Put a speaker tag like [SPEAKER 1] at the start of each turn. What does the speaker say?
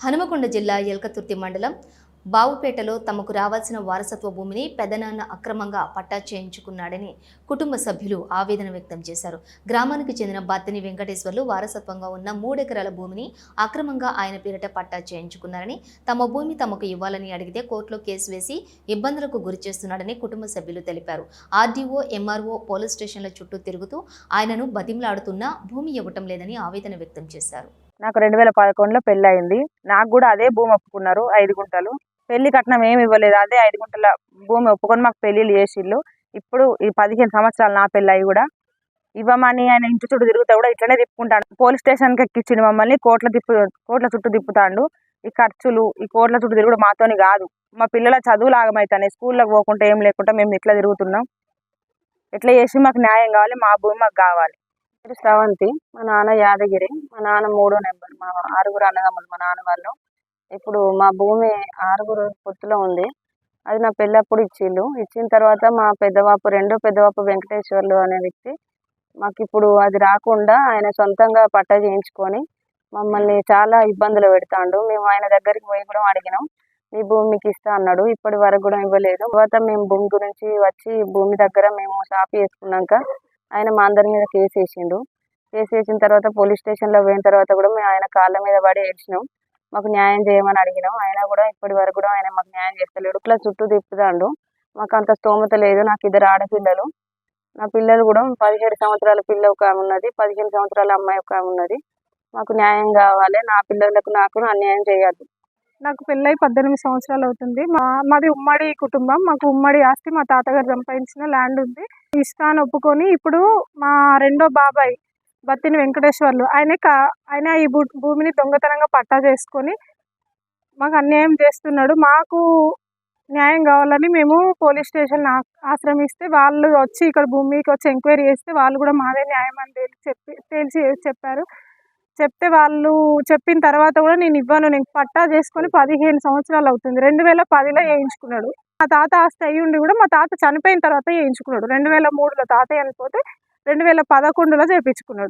[SPEAKER 1] హనుమకొండ జిల్లా ఎల్కతుర్తి మండలం బావుపేటలో తమకు రావాల్సిన వారసత్వ భూమిని పెదనాన్న అక్రమంగా పట్టా చేయించుకున్నాడని కుటుంబ సభ్యులు ఆవేదన వ్యక్తం చేశారు. గ్రామానికి చెందిన బత్తిని వెంకటేశ్వర్లు వారసత్వంగా ఉన్న మూడెకరాల భూమిని అక్రమంగా ఆయన పేరిట పట్టా చేయించుకున్నారని తమ భూమి తమకు ఇవ్వాలని అడిగితే కోర్టులో కేసు వేసి ఇబ్బందులకు గురి చేస్తున్నాడని కుటుంబ సభ్యులు తెలిపారు. ఆర్డీఓ ఎంఆర్ఓ పోలీస్ స్టేషన్ల చుట్టూ తిరుగుతూ ఆయనను బతిమలాడుతున్నా భూమి ఇవ్వటం లేదని ఆవేదన వ్యక్తం చేశారు.
[SPEAKER 2] నాకు రెండు వేల పదకొండులో పెళ్ళి అయింది నాకు కూడా అదే భూమి ఒప్పుకున్నారు ఐదు గుంటలు. పెళ్ళి కట్నం ఏమి ఇవ్వలేదు. అదే ఐదు గుంటల భూమి ఒప్పుకొని మాకు పెళ్ళిళ్ళు చేసిళ్ళు. ఇప్పుడు ఈ పదిహేను సంవత్సరాలు నా పెళ్ళి అయి కూడా. ఇవ్వమని ఆయన ఇంటి చుట్టూ తిరుగుతా కూడా ఇట్లనే తిప్పుకుంటాడు. పోలీస్ స్టేషన్కి ఎక్కించిండు మమ్మల్ని. కోట్ల తిప్పు కోట్ల చుట్టూ తిప్పుతాండు. ఈ ఖర్చులు ఈ కోట్ల చుట్టూ తిరుగుడు మాతోని కాదు. మా పిల్లల చదువులు ఆగమవుతాయి స్కూల్లోకి పోకుండా ఏం లేకుండా మేము ఇట్లా తిరుగుతున్నాం. ఇట్లా చేసి మాకు న్యాయం కావాలి. మా భూమి మాకు కావాలి. పేరు శ్రవంతి మా నాన్న యాదగిరి మా నాన్న మూడో నెంబర్ మా ఆరుగురు అన్నదమ్ములు మా నాన్న వాళ్ళు. ఇప్పుడు మా భూమి ఆరుగురు పొత్తులో ఉంది. అది నా పెళ్ళప్పుడు ఇచ్చిళ్ళు ఇచ్చిన తర్వాత మా పెద్దవాపు రెండో పెద్దవాపు వెంకటేశ్వర్లు అనే వ్యక్తి మాకు ఇప్పుడు అది రాకుండా ఆయన సొంతంగా పట్టా చేయించుకొని మమ్మల్ని చాలా ఇబ్బందులు పెడతాండు. మేము ఆయన దగ్గరికి పోయి కూడా అడిగినాం. మీ భూమి మీకు ఇస్తా అన్నాడు. ఇప్పటి వరకు కూడా ఇవ్వలేదు. తర్వాత మేము భూమి గురించి వచ్చి భూమి దగ్గర మేము షాప్ చేసుకున్నాక ఆయన మా అందరి మీద కేసు వేసిండు. కేసు వేసిన తర్వాత పోలీస్ స్టేషన్లో పోయిన తర్వాత కూడా మేము ఆయన కాళ్ళ మీద పడి ఏడ్చినాం. మాకు న్యాయం చేయమని అడిగినాం. ఆయన కూడా ఇప్పటి వరకు కూడా ఆయన మాకు న్యాయం చేస్తలేడు. ఇట్లా చుట్టూ తిప్పుతాడు. మాకు అంత స్తోమత లేదు. నాకు ఇద్దరు ఆడపిల్లలు. నా పిల్లలు కూడా పదిహేడు సంవత్సరాల పిల్ల ఒక ఆమె ఉన్నది. పదిహేను సంవత్సరాల అమ్మాయి ఒక ఆమె ఉన్నది. మాకు న్యాయం కావాలి. నా పిల్లలకు నాకు అన్యాయం చేయాలి
[SPEAKER 3] నాకు పెళ్ళై పద్దెనిమిది సంవత్సరాలు అవుతుంది. మా మాది ఉమ్మడి కుటుంబం. మాకు ఉమ్మడి ఆస్తి. మా తాతగారు సంపాదించిన ల్యాండ్ ఉంది. ఇస్తాను ఒప్పుకొని ఇప్పుడు మా రెండో బాబాయ్ బత్తిని వెంకటేశ్వర్లు ఆయన కా- ఆయన ఈ భూ భూమిని దొంగతనంగా పట్టా చేసుకొని మాకు అన్యాయం చేస్తున్నాడు. మాకు న్యాయం కావాలని మేము పోలీస్ స్టేషన్ ఆశ్రమిస్తే వాళ్ళు వచ్చి ఇక్కడ భూమికి వచ్చి ఎంక్వైరీ చేస్తే వాళ్ళు కూడా మాదే న్యాయం అని తేల్చి చెప్పి తేల్చి చెప్పారు. చెప్తే వాళ్ళు చెప్పిన తర్వాత కూడా నేను ఇవ్వను. నేను పట్టా చేసుకొని పదిహేను సంవత్సరాలు అవుతుంది. రెండు వేల పదిలో వేయించుకున్నాడు. మా తాత ఆస్తి అయ్యి ఉండి కూడా మా తాత చనిపోయిన తర్వాత వేయించుకున్నాడు. రెండు వేల మూడులో తాత చనిపోతే రెండు వేల పదకొండులో చేయించుకున్నాడు